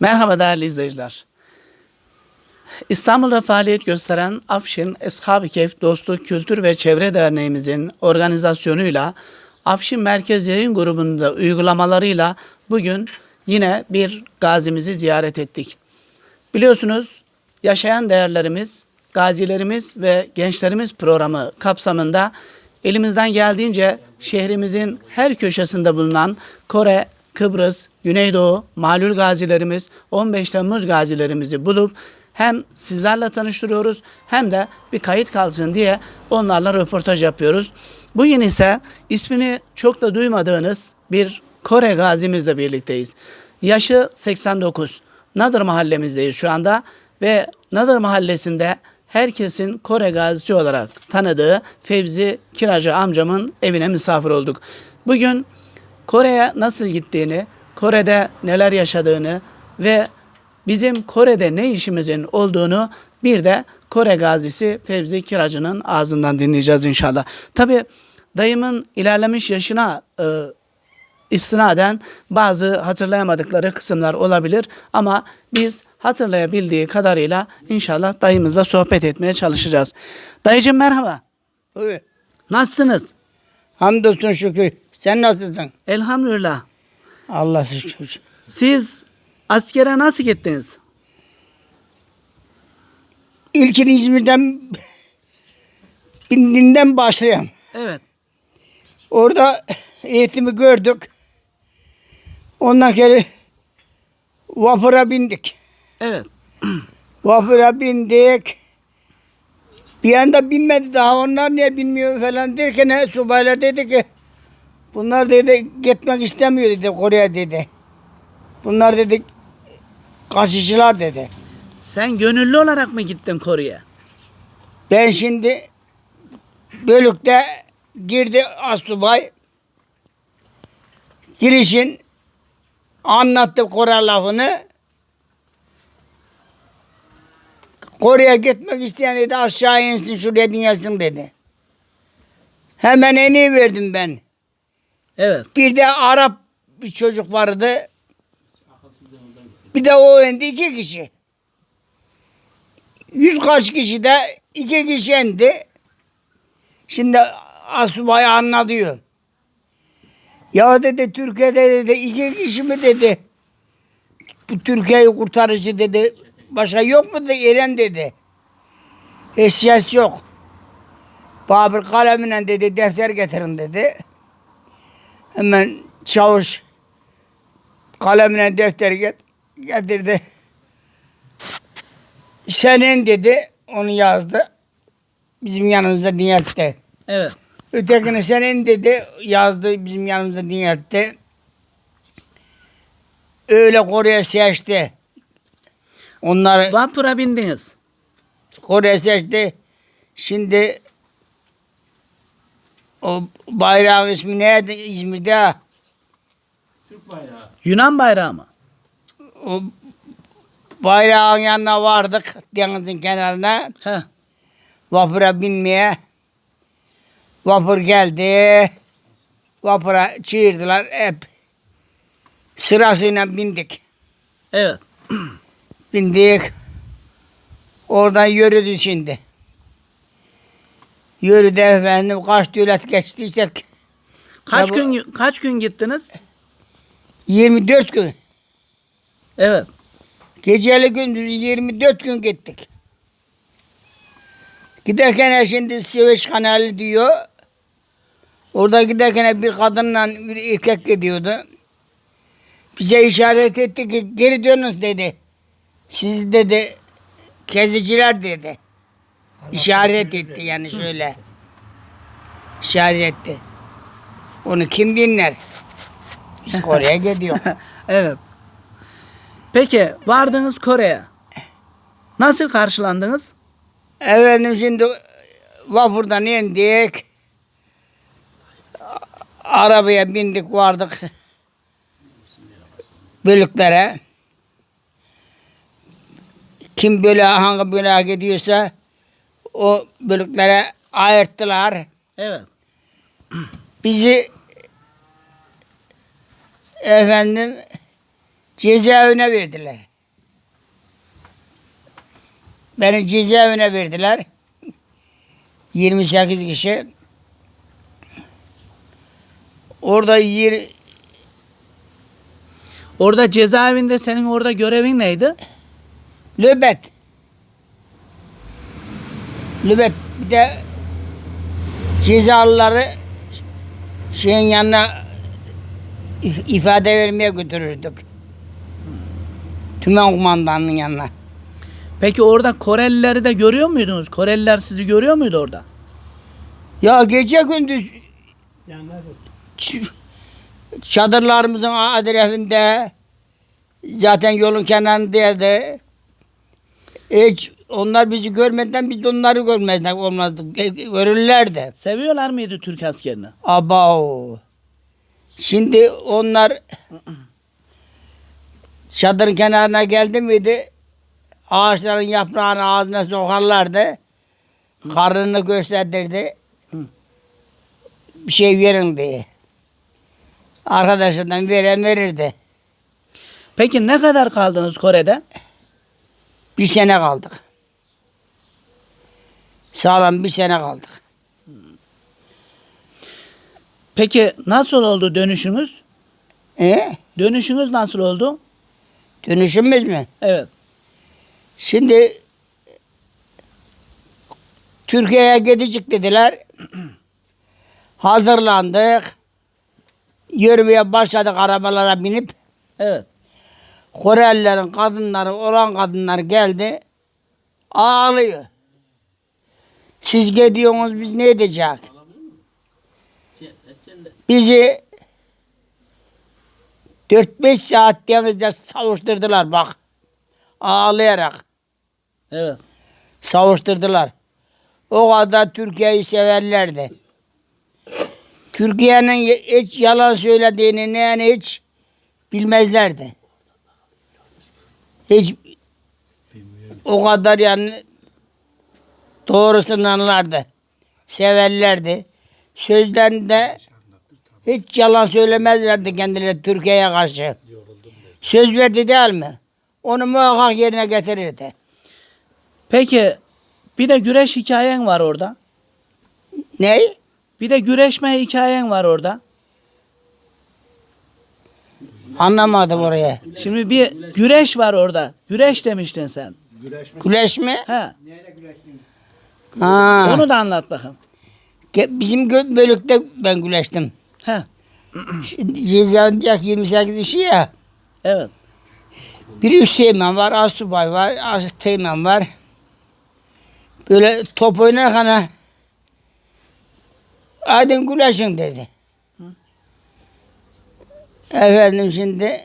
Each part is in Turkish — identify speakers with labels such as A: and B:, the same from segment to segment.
A: Merhaba değerli izleyiciler. İstanbul'da faaliyet gösteren Afşin Eshab-ı Kehf Dostluk Kültür ve Çevre Derneğimizin organizasyonuyla Afşin Merkez Yayın Grubu'nda uygulamalarıyla bugün yine bir gazimizi ziyaret ettik. Biliyorsunuz yaşayan değerlerimiz, gazilerimiz ve gençlerimiz programı kapsamında elimizden geldiğince şehrimizin her köşesinde bulunan Kore, Kıbrıs, Güneydoğu, malul gazilerimiz, 15 Temmuz gazilerimizi bulup hem sizlerle tanıştırıyoruz hem de bir kayıt kalsın diye onlarla röportaj yapıyoruz. Bugün ise ismini çok da duymadığınız bir Kore gazimizle birlikteyiz. Yaşı 89. Nadır mahallemizdeyiz şu anda ve Nadır mahallesinde herkesin Kore gazisi olarak tanıdığı Fevzi Kiracı amcamın evine misafir olduk. Bugün Kore'ye nasıl gittiğini, Kore'de neler yaşadığını ve bizim Kore'de ne işimizin olduğunu bir de Kore gazisi Fevzi Kiracı'nın ağzından dinleyeceğiz inşallah. Tabi dayımın ilerlemiş yaşına e, istinaden bazı hatırlayamadıkları kısımlar olabilir ama biz hatırlayabildiği kadarıyla inşallah dayımızla sohbet etmeye çalışacağız. Dayıcım merhaba.
B: Buyur.
A: Nasılsınız?
B: Hamdolsun şükür. Sen nasılsın?
A: Elhamdülillah.
B: Allah şükür.
A: Siz askere nasıl gittiniz?
B: İlkin İzmir'den bindiğinden başlayayım.
A: Evet.
B: Orada eğitimi gördük. Ondan sonra vapura bindik.
A: Evet.
B: Vapura bindik. Bir anda binmedi daha onlar niye bilmiyor falan derken subaylar dedi ki bunlar dedi gitmek istemiyor dedi Kore'ye dedi. Bunlar dedi kaçışçılar dedi.
A: Sen gönüllü olarak mı gittin Kore'ye?
B: Ben şimdi bölükte girdi asubay. Girişin anlattı Kore lafını. Kore'ye gitmek isteyen dedi aşağı insin şuraya dinlesin dedi. Hemen eni verdim ben.
A: Evet.
B: Bir de Arap bir çocuk vardı. Bir de o indi iki kişi. Yüz kaç kişi de iki kişi indi. Şimdi asubay anlatıyor. Ya dedi Türkiye'de dedi iki kişi mi dedi. Bu Türkiye'yi kurtarıcı dedi. Başka yok mu dedi Eren dedi. Eşyası yok. Babır kalemine dedi defter getirin dedi. Hemen çavuş kalemine defteri get getirdi. Senin dedi onu yazdı. Bizim yanımızda niyette.
A: Evet.
B: Ötekini senin dedi yazdı bizim yanımızda niyette. Öyle Kore'ye seçti. Onlar
A: Vapura bindiniz.
B: Kore'ye seçti. Şimdi o bayrağın ismi neydi İzmir'de?
A: Yunan bayrağı mı?
B: O bayrağın yanına vardık denizin kenarına.
A: Heh.
B: Vapura binmeye. Vapur geldi. Vapura çığırdılar hep. Sırasıyla bindik.
A: Evet.
B: Bindik. Oradan yürüdü şimdi. Yürüdü efendim. Kaç devlet geçtiysek.
A: Kaç
B: Ya bu-
A: gün kaç gün gittiniz?
B: 24 gün.
A: Evet.
B: Geceli gündüz 24 gün gittik. Giderken şimdi Siveç kanalı diyor. Orada giderken bir kadınla bir erkek gidiyordu. Bize işaret etti ki geri dönün dedi. Siz dedi keziciler dedi. İşaret etti yani şöyle. İşaret etti. Onu kim dinler? Biz Kore'ye gidiyor.
A: evet. Peki vardınız Kore'ye. Nasıl karşılandınız?
B: Efendim şimdi vapurdan indik. Arabaya bindik vardık. Bölüklere. Kim böyle hangi bölüğe gidiyorsa o bölüklere ayırttılar.
A: Evet.
B: Bizi efendim cezaevine verdiler. Beni cezaevine verdiler. 28 kişi. Orada yer,
A: Orada cezaevinde senin orada görevin neydi?
B: Löbet. Löbet bir de cezalıları şeyin yanına if- ifade vermeye götürürdük. Tümen kumandanının yanına.
A: Peki orada Korelileri de görüyor muydunuz? Koreliler sizi görüyor muydu orada?
B: Ya gece gündüz ç- çadırlarımızın adresinde zaten yolun kenarındaydı. Hiç onlar bizi görmeden biz de onları görmezdik olmazdık. E, Görürlerdi.
A: Seviyorlar mıydı Türk askerini?
B: Aba Şimdi onlar çadırın kenarına geldi miydi? Ağaçların yaprağını ağzına sokarlardı. Karnını gösterdirdi. Bir şey verin diye. Arkadaşından veren verirdi.
A: Peki ne kadar kaldınız Kore'de?
B: Bir sene kaldık. Sağlam bir sene kaldık.
A: Peki nasıl oldu dönüşünüz?
B: E?
A: Dönüşünüz nasıl oldu?
B: Dönüşümüz mü?
A: Evet.
B: Şimdi Türkiye'ye gidecek dediler. Hazırlandık. Yürümeye başladık arabalara binip.
A: Evet.
B: Korelilerin kadınları, olan kadınlar geldi. Ağlıyor. Siz gidiyorsunuz biz ne edecek? Bizi 4-5 saat denizde savuşturdular bak. Ağlayarak.
A: Evet.
B: savuşturdular. O kadar Türkiye'yi severlerdi. Türkiye'nin hiç yalan söylediğini ne hiç bilmezlerdi. Hiç o kadar yani doğrusunu anlardı. Severlerdi. Sözlerinde hiç yalan söylemezlerdi kendileri Türkiye'ye karşı. Söz verdi değil mi? Onu muhakkak yerine getirirdi.
A: Peki bir de güreş hikayen var orada.
B: Ne?
A: Bir de güreşme hikayen var orada.
B: Anlamadım oraya.
A: Şimdi bir güreş var orada. Güreş demiştin sen.
B: Güleş mi?
A: He.
B: Ha.
A: Onu da anlat bakalım.
B: Ge- Bizim gö- bölükte ben güleştim.
A: He.
B: Şimdi cezaevindeki 28 kişi ya.
A: Evet.
B: Bir üst teğmen var, asubay var, az teğmen var. Böyle top oynarken ha, Aydın güleşin dedi. Efendim şimdi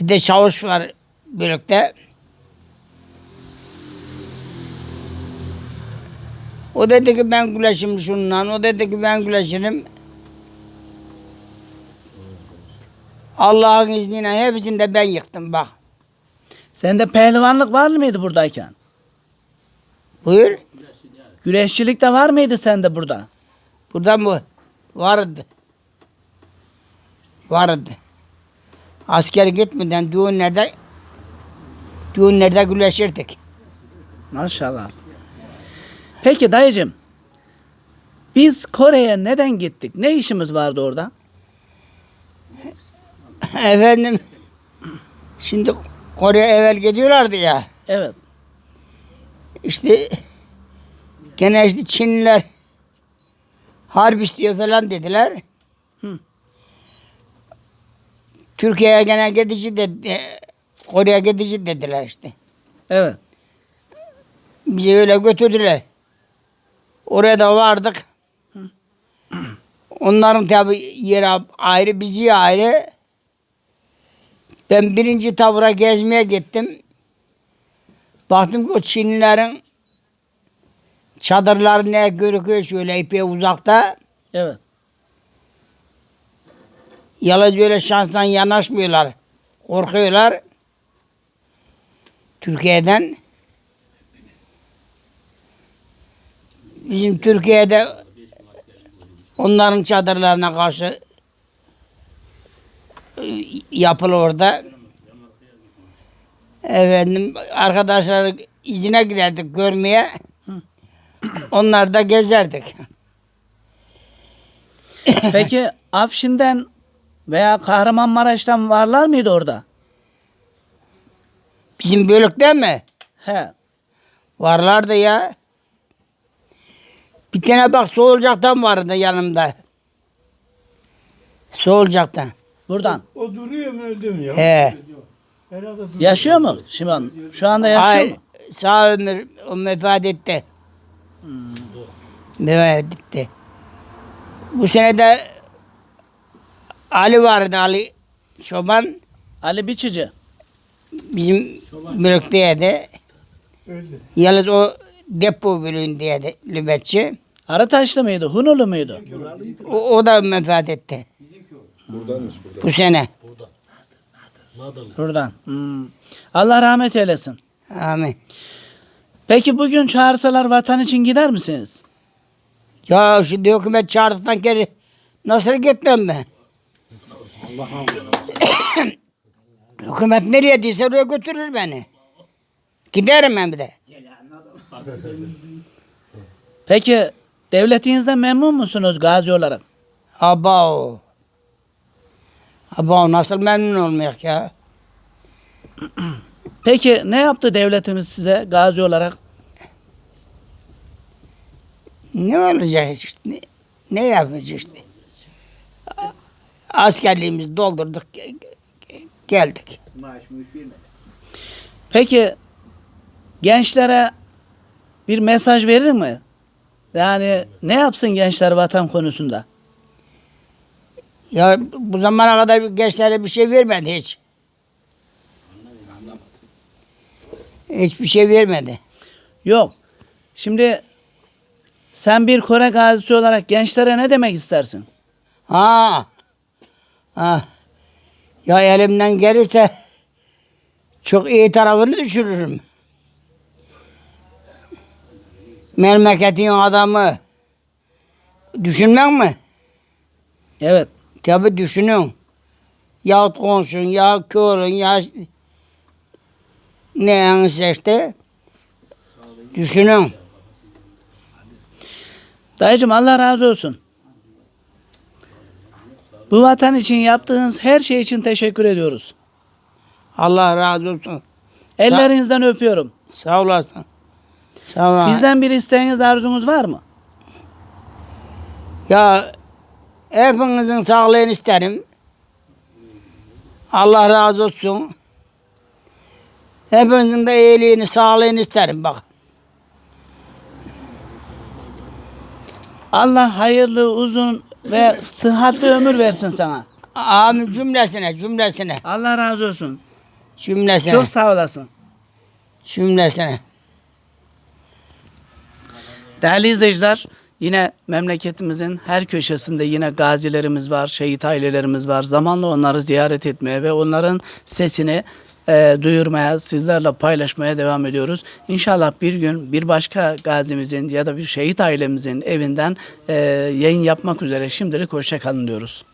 B: bir de çavuş var bölükte. O dedi ki ben güleşim şundan, o dedi ki ben güleşirim. Allah'ın izniyle hepsini de ben yıktım bak.
A: Sende pehlivanlık var mıydı buradayken?
B: Buyur.
A: Güreşçilik de var mıydı sende burada?
B: Burada mı? Vardı. Vardı. Asker gitmeden düğünlerde düğünlerde güleşirdik.
A: Maşallah. Peki dayıcım. Biz Kore'ye neden gittik? Ne işimiz vardı orada?
B: Efendim şimdi Kore'ye evvel gidiyorlardı ya.
A: Evet.
B: İşte gene işte Çinliler harp istiyor falan dediler.
A: Hı.
B: Türkiye'ye gene gidici dedi. Kore'ye gidici dediler işte.
A: Evet.
B: Bizi öyle götürdüler. Oraya da vardık. Onların tabi yeri ayrı, bizi ayrı. Ben birinci tabura gezmeye gittim. Baktım ki o Çinlilerin çadırları ne görüküyor şöyle epey uzakta.
A: Evet.
B: Yalnız öyle şanstan yanaşmıyorlar. Korkuyorlar. Türkiye'den. Bizim Türkiye'de onların çadırlarına karşı e, yapılı orada. Efendim arkadaşlar izine giderdik görmeye. Onlar da gezerdik.
A: Peki Afşin'den veya Kahramanmaraş'tan varlar mıydı orada?
B: Bizim bölükte mi?
A: He.
B: Varlardı ya. Bir tane bak Soğulcak'tan vardı yanımda. Soğulcak'tan.
A: Buradan.
C: O duruyor mu öldü mü ya?
B: He.
C: Herhalde duruyor.
A: Yaşıyor mu şu an? Şu anda yaşıyor
B: Ay,
A: mu?
B: sağ ömür o vefat etti. Vefat etti. Bu sene de Ali vardı Ali Çoban
A: Ali Biçici.
B: bizim bölükteydi.
C: Öldü.
B: Yalnız o depo bölüğündeydi nöbetçi.
A: Arataşlı mıydı? Hunurlu muydu?
B: O, o da vefat etti. Bu sene.
A: Buradan. Hmm. Allah rahmet eylesin.
B: Amin.
A: Peki bugün çağırsalar vatan için gider misiniz?
B: Ya şimdi hükümet çağırdıktan geri nasıl gitmem ben? hükümet nereye değilse oraya götürür beni. Giderim ben bir de.
A: Peki devletinizden memnun musunuz gazi olarak?
B: Abo. Abo nasıl memnun olmayak ya?
A: Peki ne yaptı devletimiz size gazi olarak?
B: Ne olacak işte? Ne, ne yapacağız işte? Askerliğimizi doldurduk. ge- ge- Geldik.
A: Peki gençlere bir mesaj verir mi? Yani ne yapsın gençler vatan konusunda?
B: Ya bu zamana kadar gençlere bir şey vermedi hiç. Hiçbir şey vermedi.
A: Yok. Şimdi sen bir Kore gazisi olarak gençlere ne demek istersin?
B: Ha. Ha. Ya elimden gelirse çok iyi tarafını düşürürüm. Memleketin adamı düşünmem mi?
A: Evet.
B: Tabi düşünün. Ya konsun, ya körün, ya ne işte. Düşünün.
A: Dayıcım Allah razı olsun. Bu vatan için yaptığınız her şey için teşekkür ediyoruz.
B: Allah razı olsun.
A: Ellerinizden öpüyorum.
B: Sağ olasın. Olasın.
A: Bizden bir isteğiniz, arzunuz var mı?
B: Ya hepinizin sağlığını isterim. Allah razı olsun. Hepinizin de iyiliğini, sağlığını isterim bak.
A: Allah hayırlı, uzun ve sıhhatli ömür versin sana.
B: Amin cümlesine, cümlesine,
A: Allah razı olsun.
B: cümlesine,
A: Çok sağ olasın.
B: cümlesine.
A: Değerli izleyiciler, yine memleketimizin her köşesinde yine gazilerimiz var, şehit ailelerimiz var. Zamanla onları ziyaret etmeye ve onların sesini e, duyurmaya, sizlerle paylaşmaya devam ediyoruz. İnşallah bir gün bir başka gazimizin ya da bir şehit ailemizin evinden e, yayın yapmak üzere şimdilik hoşça kalın diyoruz.